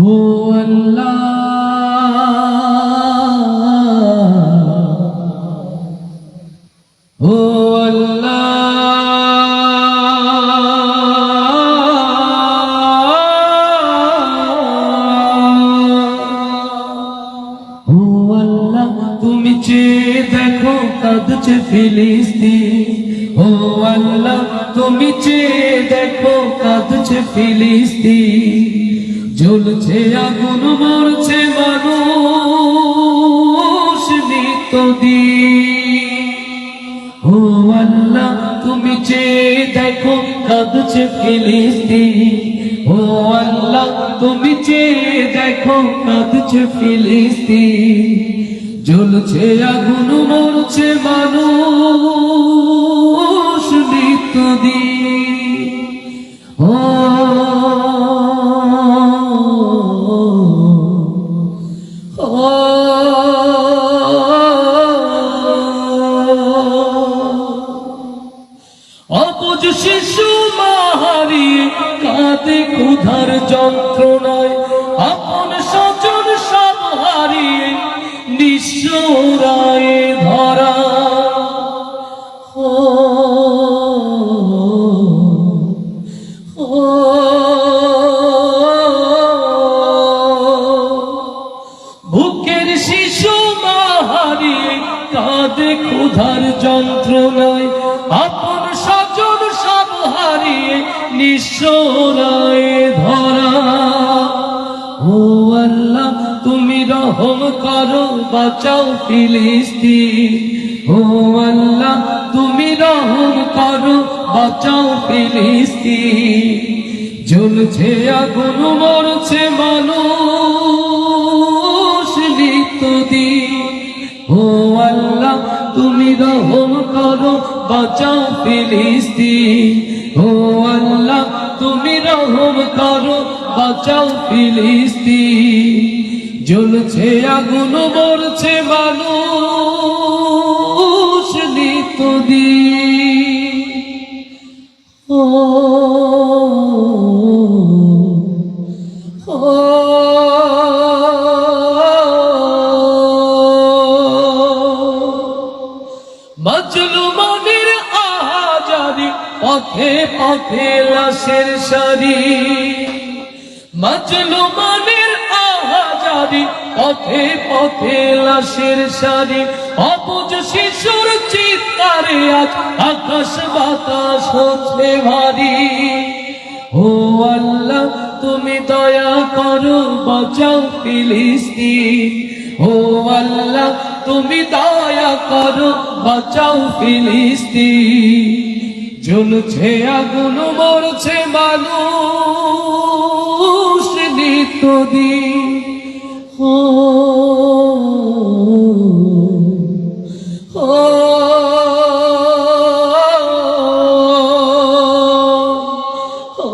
ও আল্লাহ ও আল্লাহ তুমি চেয়ে দেখো কাঁদছে ফিলিস্তিন ও আল্লাহ তুমি চেয়ে দেখো কাঁদছে ফিলিস্তিন জ্বলছে, আগুন মরছে মানুষ নিত্যদিন। ও আল্লাহ, তুমি চেয়ে দেখো, কাঁদছে ফিলিস্তিন। ও আল্লাহ, তুমি চেয়ে দেখো, কাঁদছে ফিলিস্তিন। জ্বলছে, আগুন মরছে মানুষ নিত্যদিন। ও অবুজ শিশু মাহারিয়ে কাঁদে ক্ষুধার যন্ত্রণায়। আপন সচন সব হারিয়ে কাঁদে ক্ষুধার যন্ত্রণায় আপন স্বজন সব হারিয়ে নিঃস্বরায় ধরা। ও আল্লাহ, তুমি রহম করো, বাঁচাও ফিলিস্তিন। ও আল্লাহ, তুমি রহম করো, বাঁচাও ফিলিস্তিন। জ্বলছে আগুন, মরছে মানুষ নিত্যদিন। ও রহম করো, বাঁচাও ফিলিস্তিন। ও আল্লাহ, তুমি রহম করো, বাঁচাও ফিলিস্তিন। জ্বলছে আগুন, মরছে মানুষ নিত্যদিন। ও পথে পথে লাশের সারি। মজলুমনের আহাজারি, পথে পথে লাশের সারি। অবুজ শিশুর চিৎকারে আজ আকাশ বাতাস হচ্ছে ভারী। ও আল্লাহ, তুমি দয়া করো, বাঁচাও ফিলিস্তিন। ও আল্লাহ, তুমি দয়া করো, বাঁচাও ফিলিস্তিন। জ্বলছে আগুন মরছে মানুষ নিত্যদিন ও ও